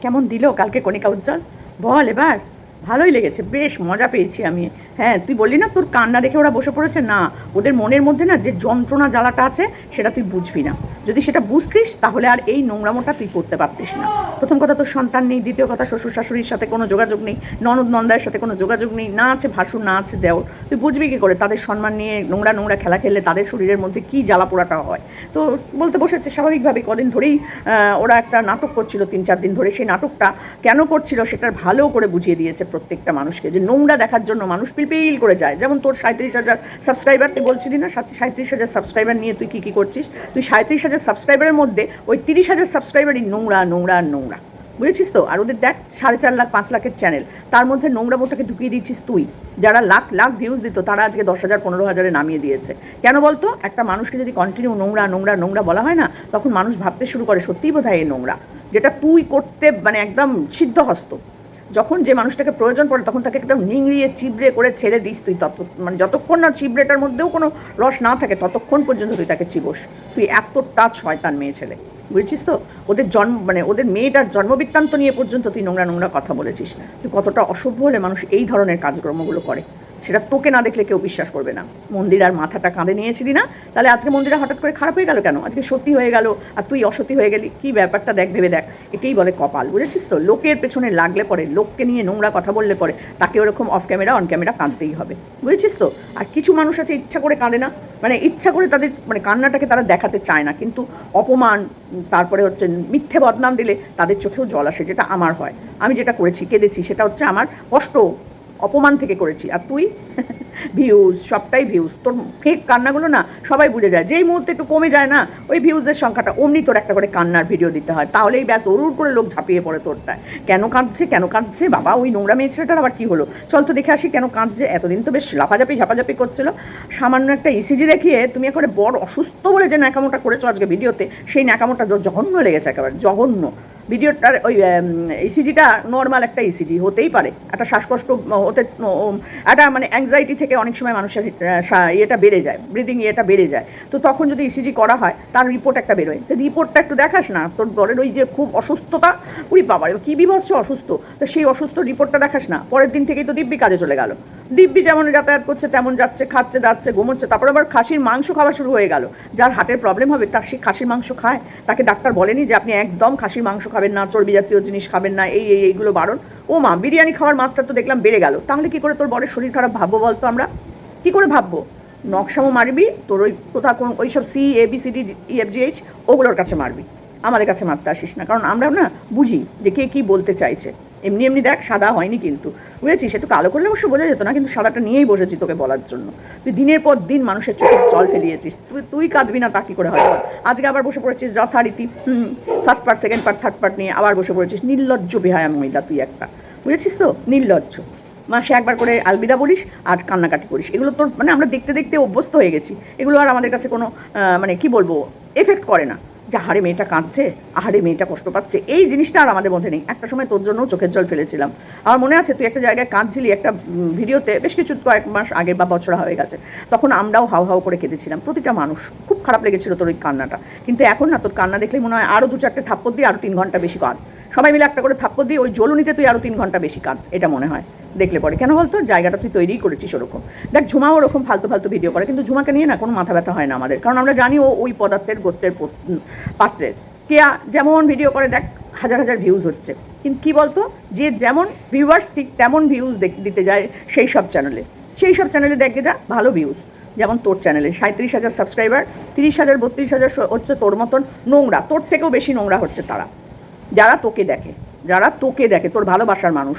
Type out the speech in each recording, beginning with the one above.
কেমন দিল কালকে কণিকা উজ্জ্বল? বল এবার। ভালোই লেগেছে, বেশ মজা পেয়েছি আমি। হ্যাঁ তুই বললি না তোর কান্না দেখে ওরা বসে পড়েছে? না, ওদের মনের মধ্যে না যে যন্ত্রণা জ্বালাটা আছে, সেটা তুই বুঝবি না। যদি সেটা বুঝতিস, তাহলে আর এই নোংরামোটা তুই করতে পারতিস না। প্রথম কথা, তোর সন্তান নেই। দ্বিতীয় কথা, শ্বশুর শাশুড়ির সাথে কোনো যোগাযোগ নেই। ননদ নন্দায়ের সাথে কোনো যোগাযোগ নেই। না আছে ভাসুর, না আছে দেওর। তুই বুঝবি কী করে? তাদের সম্মান নিয়ে নোংরা নোংরা খেলা খেললে তাদের শরীরের মধ্যে কী জ্বালা পোড়াটা হয়? তো বলতে বসেছে স্বাভাবিকভাবে কদিন ধরেই ওরা একটা নাটক করছিল, তিন চার দিন ধরে। সেই নাটকটা কেন করছিল সেটার ভালো করে বুঝিয়ে দিয়েছে প্রত্যেকটা মানুষকে যে নোংরা দেখার জন্য মানুষ পিলপিল করে যায়। যেমন তোর সাঁত্রিশ হাজার সাবস্ক্রাইবার তুই বলছিলি না, সাঁত্রিশ হাজার সাবস্ক্রাইবার নিয়ে তুই কী কী করছিস? তুই সাঁত্রিশ হাজার সাবস্ক্রাইবারের মধ্যে ওই তিরিশ হাজার সাবস্ক্রাইবারই নোংরা নোংরা নোংরা। বুঝেছিস তো? আর ওদের দেখ, সাড়ে চার লাখ, পাঁচ লাখের চ্যানেল তার মধ্যে নোংরা বোটাকে ঢুকিয়ে দিয়েছিস তুই। যারা লাখ লাখ ভিউজ দিত, তারা আজকে দশ হাজার, পনেরো হাজারে নামিয়ে দিয়েছে। কেন বলতো? একটা মানুষকে যদি কন্টিনিউ নোংরা নোংরা নোংরা বলা হয় না, তখন মানুষ ভাবতে শুরু করে, সত্যিই বোধ হয় নোংরা। যেটা তুই করতে মানে একদম সিদ্ধহস্ত। যখন যে মানুষটাকে প্রয়োজন পড়ে তখন তাকে একদম নিংড়িয়ে, চিবড়ে করে ছেড়ে দিস তুই তত মানে যতক্ষণ না চিবড়েটার মধ্যেও কোনো রস না থাকে ততক্ষণ পর্যন্ত তুই তাকে চিবোস। তুই এত টাচ হয় শয়তান মেয়ে ছেলে। বুঝেছিস তো? ওদের জন্ম মানে ওদের মেয়েটার জন্মবৃত্তান্ত নিয়ে পর্যন্ত তুই নোংরা নোংরা কথা বলেছিস। তুই কতটা অসভ্য হলে মানুষ এই ধরনের কাজকর্মগুলো করে। সেটা তোকে না দেখলে কেউ বিশ্বাস করবে না। মন্দির আর মাথাটা কাঁধে নিয়েছিলি না? তাহলে আজকে মন্দিরে হঠাৎ করে খারাপ হয়ে গেল কেন? আজকে সত্যি হয়ে গেল আর তুই অসতী হয়ে গেলি? কি ব্যাপারটা? দেখ, ভেবে দেখ। এটাই বলে কপাল, বুঝেছিস তো? লোকের পেছনে লাগলে পরে, লোককে নিয়ে নোংরা কথা বললে পরে তাকে ওরকম অফ ক্যামেরা অন ক্যামেরা কাঁদতেই হবে। বুঝেছিস তো? আর কিছু মানুষ আছে ইচ্ছা করে কাঁদে না? মানে ইচ্ছা করে তাদের মানে কান্নাটাকে তারা দেখাতে চায় না। কিন্তু অপমান, তারপরে হচ্ছে মিথ্যে বদনাম দিলে তাদের চোখেও জল আসে, যেটা আমার হয়। আমি যেটা করেছি, কেঁদেছি, সেটা হচ্ছে আমার কষ্ট। অপমান থেকে করেছি। আর তুই? ভিউজ সবটাই ভিউজ তোর ফেক কান্নাগুলো না সবাই বুঝে যায়। যেই মুহূর্তে একটু কমে যায় না, ওই ভিউজের সংখ্যাটা অমনি তোর একটা করে কান্নার ভিডিও দিতে হয়। তাহলেই ব্যাস অরুর করে লোক ঝাঁপিয়ে পড়ে তোরটায় কেন কাঁদছে? কেন কাঁদছে? বাবা, ওই নোংরা মেয়ে ছেলেটার আবার কী হলো? চল তো দেখে আসি কেন কাঁদছে? এতদিন তো বেশ লাফাঝাপি ঝাপাঝাপি করছিল। সামান্য একটা ইসিজি দেখিয়ে তুমি একেবারে বড় অসুস্থ বলে যে ন্যাকামোটা করেছ আজকে ভিডিওতে সেই ন্যাকামোটা জঘন্য লেগেছে একেবারে, জঘন্য। ভিডিওটার ওই ইসিজিটা নর্মাল একটা ইসিজি হতেই পারে। একটা শ্বাসকষ্ট হতে একটা মানে অ্যাংজাইটি থেকে অনেক সময় মানুষের ইয়েটা বেড়ে যায় ব্রিদিং ইয়েটা বেড়ে যায়। তো তখন যদি ইসিজি করা হয়, তার রিপোর্ট একটা বেরোয়। তো রিপোর্টটা একটু দেখাস না, তোর বরের ওই যে খুব অসুস্থতা, উই বাবার কী বিভৎস অসুস্থ। তো সেই অসুস্থ রিপোর্টটা দেখাস না, পরের দিন থেকেই তো দিব্যি কাজে চলে গেল। দিব্যি যেমন যাতায়াত করছে, তেমন যাচ্ছে, খাচ্ছে, দাচ্ছে, ঘুমোচ্ছে। তারপর আবার খাসির মাংস খাওয়া শুরু হয়ে গেল। যার হার্টের প্রবলেম হবে তার সে খাসির মাংস খায়। তাকে ডাক্তার বলেনি যে আপনি একদম খাসির মাংস খাবেন না, চর্বি জাতীয় জিনিস খাবেন না, এই এই, এইগুলো বারণ। ও মা, বিরিয়ানি খাওয়ার মাত্রা তো দেখলাম বেড়ে গেল। তাহলে কি করে তোর বরের শরীর খারাপ ভাববো বলতো আমরা? কি করে ভাববো? নকশামো মারবি, তোর ওই কোথাও কোন, ওই সব C A B C D E F G H ওগুলোর কাছে মারবি। আমাদের কাছে মারতে আসিস না। কারণ আমরা না বুঝি যে কে কী বলতে চাইছে। এমনি এমনি দেখ, সাদা হয়নি কিন্তু। বুঝেছিস? একটু কালো করলে অবশ্য বোঝা যেত না, কিন্তু সাদাটা নিয়েই বসেছি তোকে বলার জন্য। তুই দিনের পর দিন মানুষের চোখে জল ফেলিয়েছিস। তুই তুই কাঁদবি না তা কী করে হয়? আজকে আবার বসে পড়েছিস যথারীতি। হুম first part second part third part নিয়ে আবার বসে পড়েছিস। নির্লজ্জ বেহায়া মহিলা তুই একটা। বুঝেছিস তো? নির্লজ্জ। মাসে একবার করে আলবিদা বলিস আর কান্নাকাটি করিস। এগুলো তোর মানে আমরা দেখতে দেখতে অভ্যস্ত হয়ে গেছি। এগুলো আর আমাদের কাছে কোনো মানে কি বলব এফেক্ট করে না। যে, আহারে, মেয়েটা কাঁদছে? আহারে, মেয়েটা কষ্ট পাচ্ছে? এই জিনিসটা আর আমাদের মধ্যে নেই। একটা সময় তোর জন্য চোখের জল ফেলেছিলাম। আমার মনে আছে, তুই একটা জায়গায় কাঁদছিলি একটা ভিডিওতে বেশ কিছু কয়েক মাস আগে বা বছর হয়ে গেছে। তখন আমরাও হাও হাও করে কেঁদেছিলাম। প্রতিটা মানুষ, খুব খারাপ লেগেছিল তোর ওই কান্নাটা। কিন্তু এখন না, তোর কান্না দেখলেই মনে হয় আরও দু চারটে থাপ্পড় দিয়ে আরও তিন ঘণ্টা বেশি কাঁদ। সবাই মিলে একটা করে থাপ্পড় দিয়ে ওই জ্বলুনিতে তুই আরও তিন ঘণ্টা বেশি কাঁদ, এটা মনে হয়। দেখলে পরে। কেন বলতো? জায়গাটা তুই তৈরিই করেছিস ওরকম। দেখ, ঝুমাও ওরকম ফালতু ফালতু ভিডিও করে, কিন্তু ঝুমাকে নিয়ে না কোনো মাথা ব্যথা হয় না আমাদের। কারণ আমরা জানি ও ওই পদার্থের গোত্রের পাত্রের। কেয়া যেমন ভিডিও করে, দেখ, হাজার হাজার ভিউজ হচ্ছে। কিন্তু কী বলতো? যে যেমন ভিউয়ার্স ঠিক তেমন ভিউজ দিতে যায় সেই সব চ্যানেলে সেই সব চ্যানেলে দেখে যা, ভালো ভিউজ যেমন তোর চ্যানেলে সাঁত্রিশ হাজার সাবস্ক্রাইবার তিরিশ হাজার, বত্রিশ হাজার হচ্ছে তোর মতন নোংরা। তোর থেকেও বেশি নোংরা হচ্ছে তারা। যারা তোকে দেখে, যারা তোকে দেখে, তোর ভালোবাসার মানুষ।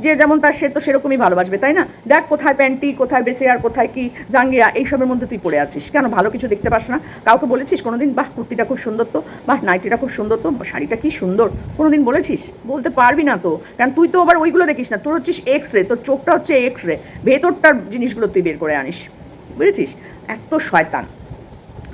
যে যেমন তার সে তো সেরকমই ভালোবাসবে, তাই না? দেখ কোথায় প্যান্টি, কোথায় বেসিয়ার, কোথায় কি জাঙ্গিয়া এইসবের মধ্যে তুই পড়ে আছিস। কেন ভালো কিছু দেখতে পাস না? কাউকে বলেছিস কোনোদিন, বাহ, কুর্তিটা খুব সুন্দর তো, বাহ, নাইটিটা খুব সুন্দর তো শাড়িটা কি সুন্দর? কোনোদিন বলেছিস? বলতে পারবি না তো। কারণ তুই তো আবার ওইগুলো দেখিস না। তোর হচ্ছিস এক্স রে তোর চোখটা হচ্ছে এক্স রে ভেতরটার জিনিসগুলো তুই বের করে আনিস। বুঝেছিস? এত শয়তান।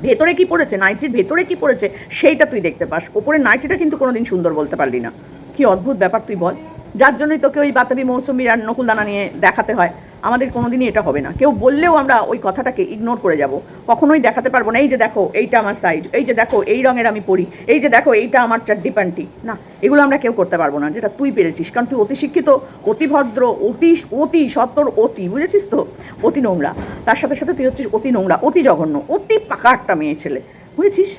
ভেতরে কি পড়েছে? নাইটির ভেতরে কি পড়েছে? সেইটা তুই দেখতে পাস। ওপরে নাইটিটা কিন্তু কোনোদিন সুন্দর বলতে পারলি না। কি অদ্ভুত ব্যাপার, তুই বল। যার জন্যই তোকে ওই বাতাবি মৌসুমির আর নকুলদানা নিয়ে দেখাতে হয়। আমাদের কোনোদিনই এটা হবে না। কেউ বললেও আমরা ওই কথাটাকে ইগনোর করে যাব। কখনোই দেখাতে পারব না, এই যে দেখো, এইটা আমার সাইজ এই যে দেখো, এই রঙের আমি পরি, এই যে দেখো, এইটা আমার চাড্ডি প্যান্টি না, এগুলো আমরা কেউ করতে পারব না, যেটা তুই পেরেছিস, কারণ তুই অতি শিক্ষিত, অতি ভদ্র, অতি অতি সত্তর, অতি, বুঝেছিস তো? অতি নোংরা। তার সাথে সাথে তুই হচ্ছিস অতি নোংরা, অতি জঘন্য, অতি পাকা একটা মেয়ে ছেলে, বুঝেছিস?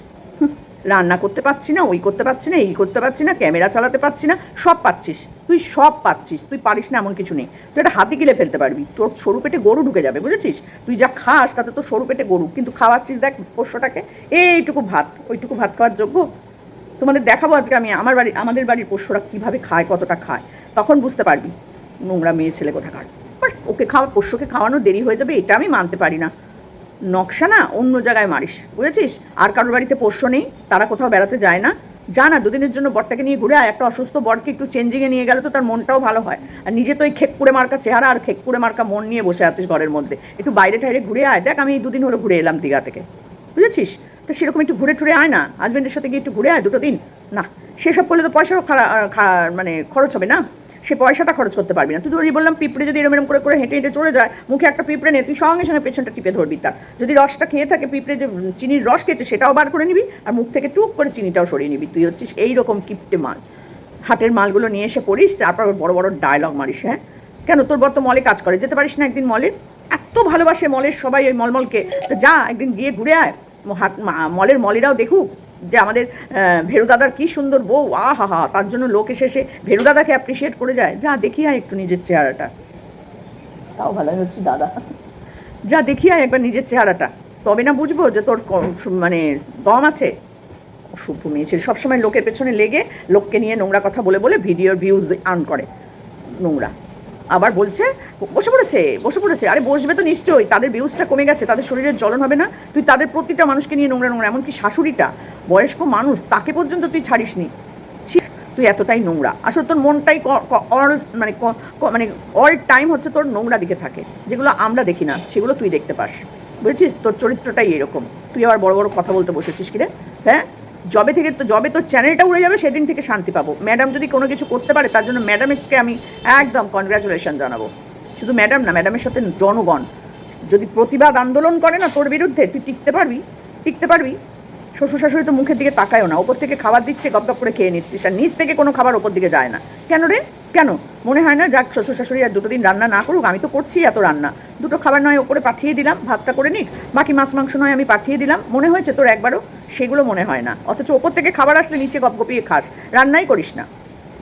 রান্না করতে পারছি না, ওই করতে পারছি না, এই করতে পারছি না, ক্যামেরা চালাতে পারছি না, সব পাচ্ছিস, তুই সব পাচ্ছিস, তুই পারিস না এমন কিছু নেই। তুই একটা হাতি গিলে ফেলতে পারবি, তোর সরু পেটে গরু ঢুকে যাবে, বুঝেছিস? তুই যা খাস তাতে তোর সরু পেটে গরু, কিন্তু খাওয়াচ্ছিস দেখ পোষ্যটাকে, এইটুকু ভাত, ওইটুকু ভাত খাওয়ার যোগ্য? তোমাদের দেখাবো আজকে আমি আমার বাড়ি, আমাদের বাড়ির পোষ্যরা কীভাবে খায়, কতটা খায়, তখন বুঝতে পারবি। নোংরা মেয়ে ছেলে কোথাকার? বাট ওকে খাওয়া, পোষ্যকে খাওয়ানো দেরি হয়ে যাবে, এটা আমি মানতে পারি না। নকশা না, অন্য জায়গায় মারিস, বুঝেছিস? আর কারোর বাড়িতে পোষ্য নেই, তারা কোথাও বেড়াতে যায় না। যা না, দুদিনের জন্য বরটাকে নিয়ে ঘুরে আয়, একটা অসুস্থ বরকে একটু চেঞ্জিংয়ে নিয়ে গেলে তো তার মনটাও ভালো হয়। আর নিজে তো ওই খেকপুরে মার্কা চেহারা আর খেকপুরে মার্কা মন নিয়ে বসে আছিস ঘরের মধ্যে। একটু বাইরে টাইরে ঘুরে আয়। দেখ, আমি এই দুদিন হলো ঘুরে এলাম দীঘা থেকে। বুঝেছিস? তো সেরকম একটু ঘুরে টুরে আয় না। হাজবেন্ডের সাথে গিয়ে একটু ঘুরে আয় দুটো দিন। না, সেসব করলে তো পয়সাও মানে খরচ হবে না। সে পয়সাটা খরচ করতে পারবি না। তুই ওই বললাম পিঁপড়ে যদি এরম এরম করে করে হেঁটে হেঁটে চলে যায়, মুখে একটা পিঁপড়ে নে তুই সঙ্গে সঙ্গে পেছনটা টিপে ধরবি তার। যদি রসটা খেয়ে থাকে, পিঁপড়ে যে চিনির রস খেয়েছে সেটাও বার করে নিবি আর মুখ থেকে টুক করে চিনিটাও সরিয়ে নিবি। তুই হচ্ছিস এইরকম কিপটে মাল। হাটের মালগুলো নিয়ে এসে পড়িস, তারপর বড় বড় ডায়লগ মারিস হ্যাঁ? কেন তোর বর তো মলে কাজ করে, যেতে পারিস না একদিন মলে? এত ভালোবাসে মলের সবাই ওই মলমলকে। যা, একদিন গিয়ে ঘুরে আয়। হাট মলের মলেরাও দেখুক যে আমাদের আহ, ভেরু দাদার কী সুন্দর বউ আহা হা হা তার জন্য লোক এসে এসে ভেরু দাদাকে অ্যাপ্রিসিয়েট করে যায়। যা দেখি আয় একটু নিজের চেহারাটা। তাও ভালোই হচ্ছে দাদা। যা দেখি আয় একবার নিজের চেহারাটা। তবে না বুঝব যে তোর মানে দম আছে? অসভ্য মেয়ে ছিল। সবসময় লোকের পেছনে লেগে লোককে নিয়ে নোংরা কথা বলে বলে ভিডিওর ভিউজ আর্ন করে। নোংরা। আবার বলছে বসে পড়েছে বসে পড়েছে। আরে বসবে তো নিশ্চয়ই, তাদের ভিউজটা কমে গেছে, তাদের শরীরের জ্বলন হবে না। তুই তাদের প্রতিটা মানুষকে নিয়ে নোংরা নোংরা, এমনকি শাশুড়িটা, বয়স্ক মানুষ, তাকে পর্যন্ত তুই ছাড়িসনি। তুই এতটাই নোংরা। আসলে তোর মনটাই অল মানে মানে অল টাইম হচ্ছে তোর নোংরা দিকে থাকে। যেগুলো আমরা দেখি না, সেগুলো তুই দেখতে পাস। বুঝেছিস? তোর চরিত্রটাই এরকম। তুই আবার বড় বড় কথা বলতে বসেছিস কিরে? হ্যাঁ? জবে থেকে তো জবে তোর চ্যানেলটা উড়ে যাবে, সেদিন থেকে শান্তি পাবো। ম্যাডাম যদি কোনো কিছু করতে পারে, তার জন্য ম্যাডামকে আমি একদম কনগ্রাচুলেশন জানাব। শুধু ম্যাডাম না, ম্যাডামের সাথে জনগণ। যদি প্রতিবাদ আন্দোলন করে না তোর বিরুদ্ধে, তুই টিকতে পারবি টিকতে পারবি। শ্বশুর শাশুড়ি তো মুখের দিকে তাকায়ও না, ওপর থেকে খাবার দিচ্ছে, গপ গপ করে খেয়ে নিচ্ছিস, আর নিচ থেকে কোনো খাবার ওপর দিকে যায় না। কেন রে? কেন? মনে হয় না, যাক শ্বশুর শাশুড়ি আর দুটো দিন রান্না না করুক, আমি তো করছি এত রান্না। দুটো খাবার নয়, ওপরে পাঠিয়ে দিলাম, ভাতটা করে নিক, বাকি মাছ, মাংস নয়, আমি পাঠিয়ে দিলাম। মনে হয়েছে তোর একবারও সেগুলো মনে হয় না। অথচ ওপর থেকে খাবার আসলে নিচে গপ গপিয়ে খাস, রান্নাই করিস না।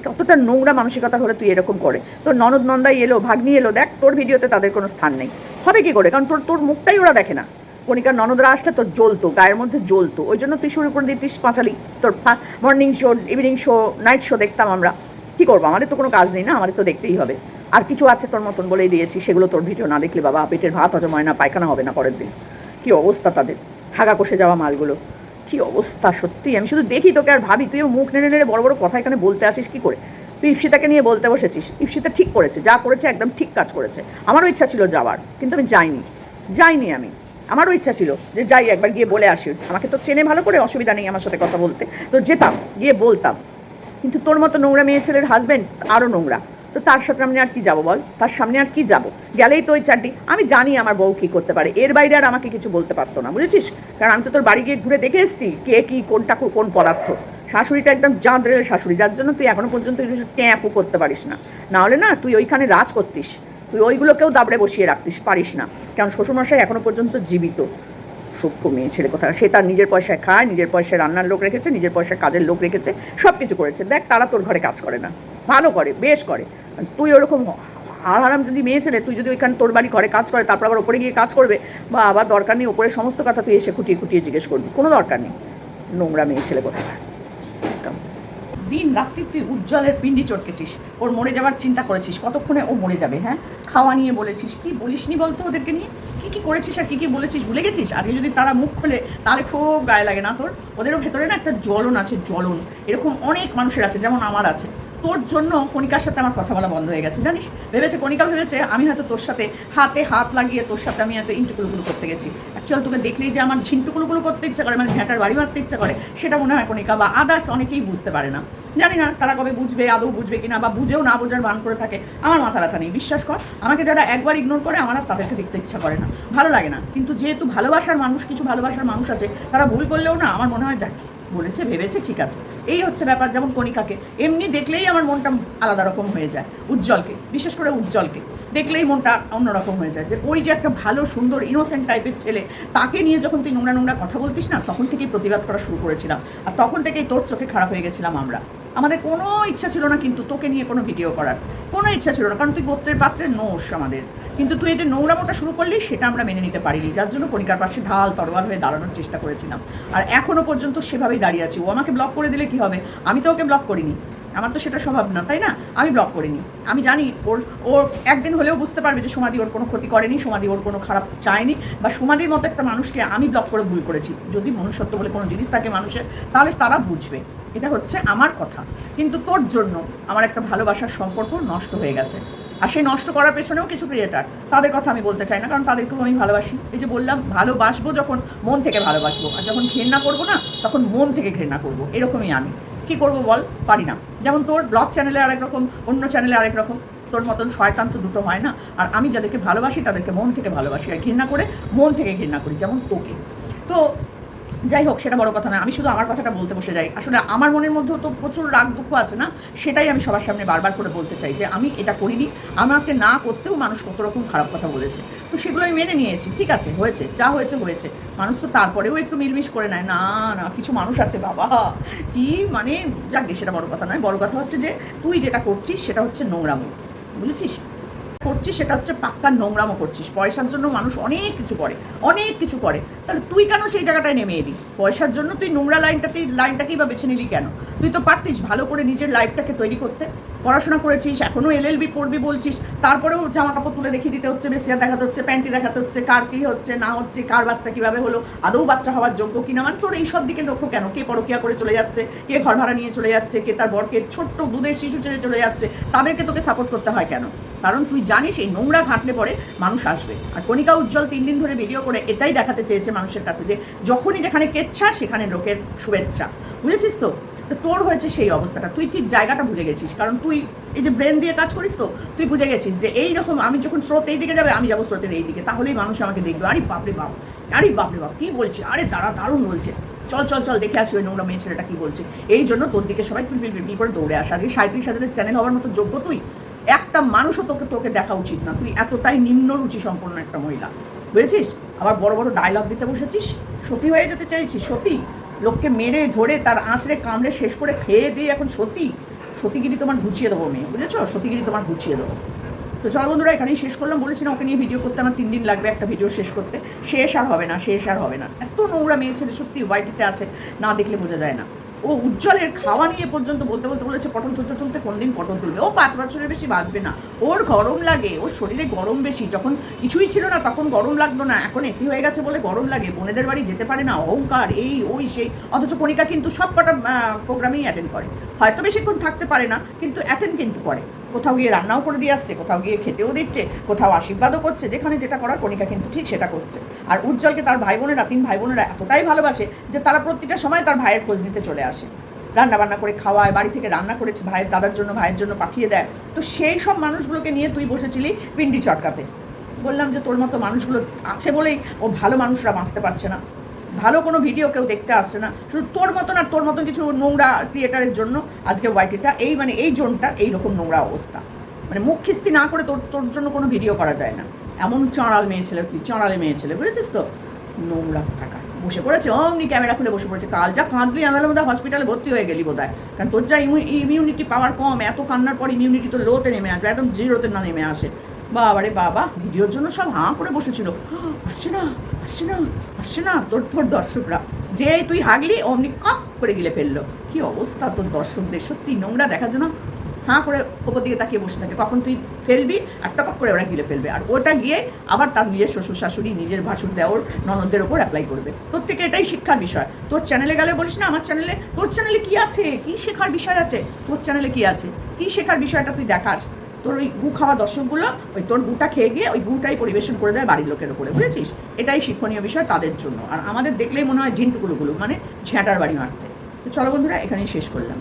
কতটা নোংরা মানসিকতা হলে তুই এরকম করে? তোর ননদ নন্দাই এলো, ভাগ্নি এলো, দেখ, তোর ভিডিওতে তাদের কোনো স্থান নেই। হবে কি করে? কারণ তোর তোর মুখটাই ওরা দেখে না। কণিকার ননদরা আসলে তোর জ্বলতো, গায়ের মধ্যে জ্বলতো। ওই জন্য তুই শুরু করে দিতিস পাঁচালি। তোর morning show evening show night show দেখতাম আমরা। কি করব? আমাদের তো কোনো কাজ নেই না, আমাদের তো দেখতেই হবে। আর কিছু আছে তোর মতন বলেই দিয়েছি, সেগুলো তোর ভিডিও না দেখলে বাবা, পেটের ভাত হজম হয় না, পায়খানা হবে না পরের দিন। কি অবস্থা তাদের? হাগা কষে যাওয়া মালগুলো। কি অবস্থা? সত্যি, আমি শুধু দেখি তোকে আর ভাবি, তুইও মুখ নেড়ে নেড়ে বড় বড় কথা এখানে বলতে আসিস, কি করে? তুই ইপসিতাকে নিয়ে বলতে বসেছিস ইপসিতা ঠিক করেছে, যা করেছে একদম ঠিক কাজ করেছে। আমারও ইচ্ছা ছিল যাওয়ার, কিন্তু আমি যাইনি যাইনি আমি। আমারও ইচ্ছা ছিল যে যাই, একবার গিয়ে বলে আসি। আমাকে তো চেনে ভালো করে, অসুবিধা নেই আমার সাথে কথা বলতে। তো যেতাম, গিয়ে বলতাম। কিন্তু তোর মতো নোংরা মেয়ে ছেলের হাজবেন্ড আরও নোংরা। তো তার সাথে আমি আর কি যাব বল? তার সামনে আর কি যাব? গেলেই তো ওই চারটি। আমি জানি আমার বউ কী করতে পারে। এর বাইরে আর আমাকে কিছু বলতে পারতো না, বুঝেছিস? কারণ আমি তো তোর বাড়ি গিয়ে ঘুরে দেখে এসেছি কে কী, কোনটা কোন পদার্থ। শাশুড়িটা একদম জাঁদরের শাশুড়ি, যার জন্য তুই এখনও পর্যন্ত কিছু ট্যাপও করতে পারিস না। না হলে না, তুই ওইখানে রাজ করতিস। তুই ওইগুলোকেও দাবড়ে বসিয়ে রাখতিস, পারিস না। কারণ শ্বশুরমশাই এখনও পর্যন্ত জীবিত। সূক্ষ্ম মেয়ে ছেলে কথা। সে তার নিজের পয়সায় খায়, নিজের পয়সায় রান্নার লোক রেখেছে, নিজের পয়সায় কাজের লোক রেখেছে সব কিছু করেছে। দেখ, তারা তোর ঘরে কাজ করে না। ভালো করে, বেশ করে। তুই ওরকম আর আরাম যদি মেয়ে ছেলে, তুই যদি ওইখানে তোর বাড়ি ঘরে কাজ করে, তারপর আবার ওপরে গিয়ে কাজ করবে, বা আবার দরকার নেই ওপরে সমস্ত কথা, তুই এসে খুঁটিয়ে খুঁটিয়ে জিজ্ঞেস করবি। কোনো দরকার নেই। নোংরা মেয়ে ছেলে কোথায়? একদম। দিন রাত্রি তুই উজ্জ্বলের পিন্ডি চটকেছিস, ওর মরে যাওয়ার চিন্তা করেছিস, কতক্ষণে ও মরে যাবে হ্যাঁ? খাওয়া নিয়ে বলেছিস, কি বলিসনি বলতো ওদেরকে নিয়ে? কি কি করেছিস আর কি কি বলেছিস, ভুলে গেছিস? আজকে যদি তারা মুখ খোলে, তাহলে খুব গায়ে লাগে না তোর? ওদেরও ভেতরে না একটা জ্বলন আছে, জ্বলন। এরকম অনেক মানুষের আছে, যেমন আমার আছে। তোর জন্য কণিকার সাথে আমার কথা বলা বন্ধ হয়ে গেছে, জানিস? ভেবেছে, কণিকা ভেবেছে, আমি হয়তো তোর সাথে হাতে হাত লাগিয়ে তোর সাথে আমি হয়তো ইন্টুকুলুকুলু করতে গেছি। অ্যাকচুয়াল তোকে দেখলেই যে আমার ঝিন্টুকুলুকুলু করতে ইচ্ছা করে মানে ঝ্যাঁটার বাড়ি মারতে ইচ্ছা করে, সেটা মনে হয় কণিকা বা আদার্স অনেকেই বুঝতে পারে না। জানি না তারা কবে বুঝবে, আদৌ বুঝবে কিনা, বা বুঝেও না বোঝার বান করে থাকে, আমার মাথা ব্যথা নেই, বিশ্বাস কর, আমাকে যারা একবার ইগনোর করে, আমার আর তাদেরকে দেখতে ইচ্ছা করে না। ভালো লাগে না, কিন্তু যেহেতু ভালোবাসার মানুষ, কিছু ভালোবাসার মানুষ আছে, তারা ভুল করলেও না, আমার মনে হয় যাক বলেছে, ভেবেছে, ঠিক আছে। এই হচ্ছে ব্যাপার যেমন কণিকাকে। এমনি দেখলেই আমার মনটা আলাদা রকম হয়ে যায়, উজ্জ্বলকে, বিশেষ করে উজ্জ্বলকে। দেখলেই মনটা অন্যরকম হয়ে যায় যে, ওই যে একটা ভালো, সুন্দর ইনোসেন্ট টাইপের ছেলে, তাকে নিয়ে যখন তুই নোংরা নোংরা কথা বলতিস না, তখন থেকেই প্রতিবাদ করা শুরু করেছিলাম। আর তখন থেকেই তোর চোখে খারাপ হয়ে গেছিলাম আমরা। আমাদের কোনো ইচ্ছা ছিল না কিন্তু তোকে নিয়ে কোনো ভিডিও করার। কোনো ইচ্ছা ছিল না, কারণ তুই গোত্রের পাত্রের নোস আমাদের। কিন্তু তুই যে নোংরামোটা শুরু করলি, সেটা আমরা মেনে নিতে পারিনি। যার জন্য কণিকার পাশে ঢাল তরবার হয়ে দাঁড়ানোর চেষ্টা করেছিলাম। আর এখনও পর্যন্ত সেভাবেই দাঁড়িয়ে আছি। ও আমাকে ব্লক করে দিলে কি হবে? আমি তো ওকে ব্লক করিনি। আমার তো সেটা স্বভাব না, তাই না? আমি ব্লক করিনি। আমি জানি ওর ওর একদিন হলেও বুঝতে পারবে যে সমাধি ওর কোনো ক্ষতি করেনি সমাধি ওর কোনো খারাপ চায়নি বা সমাধির মতো একটা মানুষকে আমি ব্লক করে ভুল করেছি। যদি মনুষ্যত্ব বলে কোনো জিনিস থাকে মানুষের, তাহলে তারা বুঝবে। এটা হচ্ছে আমার কথা। কিন্তু তোর জন্য আমার একটা ভালোবাসার সম্পর্ক নষ্ট হয়ে গেছে। আর সেই নষ্ট করার পেছনেও কিছু ক্রিয়েটার তাদের কথা আমি বলতে চাই না, কারণ তাদেরকেও আমি ভালোবাসি। এই যে বললাম, ভালোবাসবো যখন মন থেকে ভালোবাসবো, আর যখন ঘৃণা করব না, তখন মন থেকে ঘৃণা করব। এরকমই আমি। কি করব বল? পারি না। যেমন তোর ব্লগ চ্যানেলে আরেক রকম, অন্য চ্যানেলে আরেক রকম। তোর মতন শয়তান তো দুটো হয় না। আর আমি যাদেরকে ভালোবাসি, তাদেরকে মন থেকে ভালোবাসি। আর ঘৃণা করে মন থেকে ঘৃণা করি, যেমন তোকে। তো যাই হোক, সেটা বড় কথা না। আমি শুধু আমার কথাটা বলতে বসে যাই। আসলে আমার মনের মধ্যেও তো প্রচুর রাগ দুঃখ আছে না? সেটাই আমি সবার সামনে বারবার করে বলতে চাই যে, আমি এটা করিনি। আমাকে না করতেও মানুষ কত রকম খারাপ কথা বলেছে। তো সেগুলো আমি মেনে নিয়েছি। ঠিক আছে, হয়েছে। যা হয়েছে হয়েছে। মানুষ তো তারপরেও একটু মিলমিশ করে নেয়। না না, কিছু মানুষ আছে, বাবা। কি? মানে যাক সেটা বড় কথা নয়। বড় কথা হচ্ছে যে, তুই যেটা করছিস, সেটা হচ্ছে নোংরামো। বুঝেছিস? করছিস, সেটা হচ্ছে পাক্কা নোংরামো করছিস। পয়সার জন্য মানুষ অনেক কিছু করে। অনেক কিছু করে। তাহলে তুই কেন সেই জায়গাটায় নেমে এলি? পয়সার জন্য তুই নোংরা লাইনটাতে লাইনটাকেই বা বেছে নিলি কেন? তুই তো পারতিস ভালো করে নিজের লাইফটাকে তৈরি করতে। পড়াশোনা করেছিস এখনও এলএলবি পড়বি বলছিস। তারপরেও জামা কাপড় তুলে দেখিয়ে দিতে হচ্ছে বেশিয়া দেখাতে হচ্ছে, প্যান্টি দেখাতে হচ্ছে, কার কী হচ্ছে, না হচ্ছে, কার বাচ্চা কীভাবে হলো, আদৌ বাচ্চা হওয়ার যোগ্য কিনা? মানে তোর এইসব দিকে লক্ষ্য কেন? কে পরকিয়া করে চলে যাচ্ছে, কে ঘর ভাড়া নিয়ে চলে যাচ্ছে, কে তার বরকে ছোট্ট দুধের শিশু ছেড়ে চলে যাচ্ছে, তাদেরকে তোকে সাপোর্ট করতে হয় কেন? কারণ তুই জানিস এই নোংরা ঘাটলে পরে মানুষ আসবে। আর কণিকা উজ্জ্বল তিন দিন ধরে ভিডিও করে এটাই দেখাতে চেয়েছে মানুষের কাছে, যে যখনই যেখানে কেচ্ছা, সেখানে লোকের শুভেচ্ছা। বুঝেছিস তো? তোর হয়েছে সেই অবস্থাটা। তুই ঠিক জায়গাটা বুঝে গেছিস। কারণ তুই এই যে ব্রেন দিয়ে কাজ করিস তো, তুই বুঝে গেছিস যে এই রকম আমি যখন স্রোত এই দিকে যাবে, আমি যাব স্রোতের এই দিকে। তাহলেই মানুষ আমাকে দেখবে। আরে বাপরে বাপ, আরে বাপরে বাপ, কী বলছে? আরে দাঁড়া, দারুণ বলছে। চল চল চল, দেখে আসি ওই নোংরা মেয়ে ছেলেটা কী বলছে। এই জন্য তোর দিকে সবাই পিলপিল পিলপিল করে দৌড়ে আসা। আজকে সাঁত্রিশ হাজারের চ্যানেল হওয়ার মতো যোগ্য তুই, একটা মানুষও তোকে তোকে দেখা উচিত না। তুই এতটাই নিম্ন রুচি সম্পন্ন একটা মহিলা। বুঝেছিস? আবার বড় বড় ডায়লগ দিতে বসেছিস? সতী হয়ে যেতে চাইছিস? সতী, লোককে মেরে ধরে তার আঁচড়ে কামড়ে শেষ করে খেয়ে দিয়ে এখন সতী। সতীগিরি তোমার গুছিয়ে দেবো মেয়ে, বুঝেছ? সতীগিরি তোমার গুছিয়ে দেবো। তো চল বন্ধুরা, এখানেই শেষ করলাম। বলেছিলাম ওকে নিয়ে ভিডিও করতে আমার তিন দিন লাগবে একটা ভিডিও শেষ করতে। শেষ আর হবে না, শেষ আর হবে না। এত নোংরা মেয়ে ছেলে সত্যি হোয়াইটিতে আছে, না দেখলে বোঝা যায় না। ও উজ্জ্বলের খাওয়া নিয়ে পর্যন্ত বলতে বলতে বলেছে, পটল তুলতে তুলতে কোন দিন পটল তুলবে? ও পাঁচ বছরের বেশি বাঁচবে না। ওর গরম লাগে, ওর শরীরে গরম বেশি। যখন কিছুই ছিল না, তখন গরম লাগতো না। এখন এসি হয়ে গেছে বলে গরম লাগে, বোনেদের বাড়ি যেতে পারে না। অহংকার, এই, ওই, সেই। অথচ কণিকা কিন্তু সব কটা প্রোগ্রামেই অ্যাটেন্ড করে। হয়তো বেশিক্ষণ থাকতে পারে না, কিন্তু অ্যাটেন্ড কিন্তু করে। কোথাও গিয়ে রান্নাও করে দিয়ে আসছে, কোথাও গিয়ে খেতেও দিচ্ছে, কোথাও আশীর্বাদও করছে, যেখানে যেটা করার কণিকা কিন্তু ঠিক সেটা করছে। আর উজ্জ্বলকে তার ভাই বোনেরা, তিন ভাই বোনেরা এতটাই ভালোবাসে যে তারা প্রত্যেকটা সময় তার ভাইয়ের খোঁজ নিতে চলে আসে। রান্না বান্না করে খাওয়ায়, বাড়ি থেকে রান্না করেছে, ভাইয়ের দাদার জন্য, ভাইয়ের জন্য পাঠিয়ে দেয়। তো সেই সব মানুষগুলোকে নিয়ে তুই বসেছিলি পিন্ডি চটকাতে বললাম যে তোর মতো মানুষগুলো আছে বলেই ও ভালো মানুষরা বাঁচতে পারছে না। ভালো কোনো ভিডিও কেউ দেখতে আসছে না। শুধু তোর মতন আর তোর মতন কিছু নোংরা ক্রিয়েটারের জন্য আজকে ওয়াইটিটা এই মানে এই জোনটা এইরকম নোংরা অবস্থা। মানে মুখ খিস্তি না করে তোর তোর জন্য কোনো ভিডিও করা যায় না। এমন চাঁড়াল মেয়ে ছেলে চাঁড়ালে মেয়ে ছেলে, বুঝেছিস তো? নোংরা টাকা। বসে পড়েছে, অমনি ক্যামেরা খুলে বসে পড়েছে। কাল যা কাঁদলি আমার মধ্যে হসপিটালে ভর্তি হয়ে গেলি বোধ হয় কারণ তোর যা ইমিউনিটি পাওয়ার কম, এত কান্নার পর ইমিউনিটি তো লোতে নেমে আসবে, একদম জিরোতে না নেমে আসে। বাবারে বাবা ভিডিওর জন্য সব হাঁ করে বসেছিল। আসছে না। আসছে না আসছে না। তোর তোর দর্শকরা। যে তুই হাগলি, অমনি কক করে গিলে ফেলল। কি অবস্থা তোর দর্শকদের? সত্যি নোংরা দেখার জন্য হাঁ করে ওপর দিকে তাকিয়ে বসে থাকে। কখন তুই ফেলবি আর টপক করে ওরা গিলে ফেলবে। আর ওটা গিয়ে আবার তার নিজের শ্বশুর শাশুড়ি নিজের ভাসুর দেওয়ার ননদের ওপর অ্যাপ্লাই করবে। তোর থেকে এটাই শিক্ষার বিষয়। তোর চ্যানেলে গেলে বলিস না, আমার চ্যানেলে তোর চ্যানেলে কি আছে? কি শেখার বিষয় আছে? তোর চ্যানেলে কি আছে? কী শেখার বিষয়টা তুই দেখাস? তোর ওই গু খাওয়া দর্শকগুলো, ওই তোর গুটা খেয়ে গিয়ে ওই গুটাই পরিবেশন করে দেয় বাড়ির লোকের উপরে বুঝেছিস? এটাই শিক্ষণীয় বিষয় তাদের জন্য। আর আমাদের দেখলেই মনে হয় জিনটুকুলো গুলো মানে ঝ্যাঁটার বাড়ি মারতে। তো চলো বন্ধুরা, এখানেই শেষ করলাম।